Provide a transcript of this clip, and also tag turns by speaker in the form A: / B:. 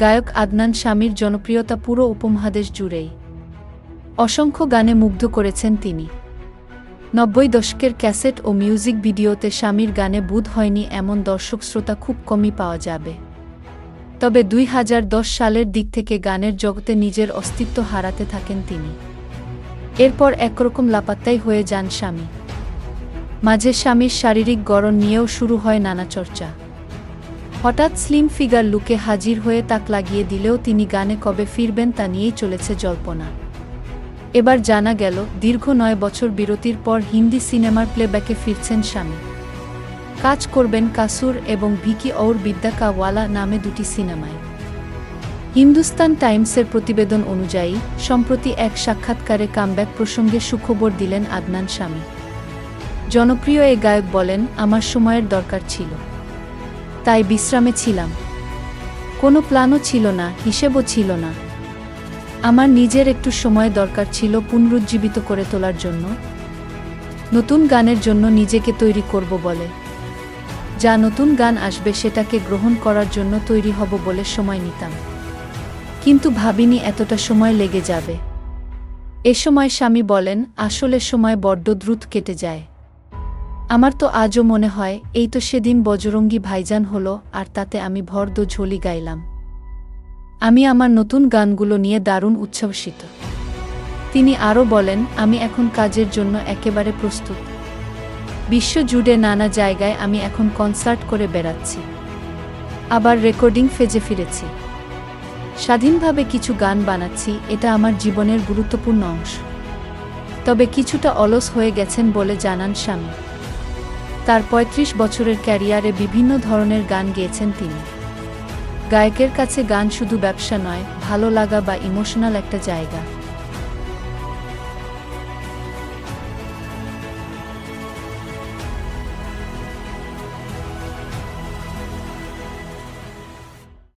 A: গায়ক আদনান স্বামীর জনপ্রিয়তা পুরো উপমহাদেশ জুড়েই। অসংখ্য গানে মুগ্ধ করেছেন তিনি। নব্বই দশকের ক্যাসেট ও মিউজিক ভিডিওতে স্বামীর গানে বুধ হয়নি এমন দর্শক শ্রোতা খুব কমই পাওয়া যাবে। তবে দুই হাজার দশ সালের দিক থেকে গানের জগতে নিজের অস্তিত্ব হারাতে থাকেন তিনি। এরপর একরকম লাপাত্তাই হয়ে যান স্বামী। মাঝে স্বামীর শারীরিক গড়ন নিয়েও শুরু হয় নানা চর্চা। হঠাৎ স্লিম ফিগার লুকে হাজির হয়ে তাক লাগিয়ে দিলেও তিনি গানে কবে ফিরবেন তা নিয়েই চলেছে জল্পনা। এবার জানা গেল, দীর্ঘ নয় বছর বিরতির পর হিন্দি সিনেমার প্লেব্যাকে ফিরছেন স্বামী। কাজ করবেন কাসুর এবং ভিকি অউর বিদ্যা কাওয়ালা নামে দুটি সিনেমায়। হিন্দুস্তান টাইমসের প্রতিবেদন অনুযায়ী, সম্প্রতি এক সাক্ষাৎকারে কামব্যাক প্রসঙ্গে সুখবর দিলেন আদনান স্বামী। জনপ্রিয় এ গায়ক বলেন, আমার সময়ের দরকার ছিল। তাই বিশ্রামে ছিলাম। কোনো প্ল্যানও ছিল না, হিসেবও ছিল না। আমার নিজের একটু সময় দরকার ছিল পুনরুজ্জীবিত করে তোলার জন্য। নতুন গানের জন্য নিজেকে তৈরি করব বলে। যা নতুন গান আসবে সেটাকে গ্রহণ করার জন্য তৈরি হব বলে সময় নিতাম। কিন্তু ভাবিনি এতটা সময় লেগে যাবে। এ সময় স্বামী বলেন, আসলে সময় বড্ড দ্রুত কেটে যায়। আমার তো আজও মনে হয়, এই তো সেদিন বজরঙ্গি ভাইজান হলো আর তাতে আমি ভর দো ঝোলি গাইলাম। আমি আমার নতুন গানগুলো নিয়ে দারুণ উচ্ছ্বসিত। তিনি আরও বলেন, আমি এখন কাজের জন্য একেবারে প্রস্তুত। বিশ্বজুড়ে নানা জায়গায় আমি এখন কনসার্ট করে বেড়াচ্ছি। আবার রেকর্ডিং ফেজে ফিরেছি। স্বাধীনভাবে কিছু গান বানাচ্ছি, এটা আমার জীবনের গুরুত্বপূর্ণ অংশ। তবে কিছুটা অলস হয়ে গেছেন বলে জানান স্বামী। তার ৩৫ বছরের ক্যারিয়ারে বিভিন্ন ধরনের গান গেয়েছেন তিনি। গায়কের কাছে গান শুধু ব্যবসা নয়, ভালো লাগা বা ইমোশনাল একটা জায়গা।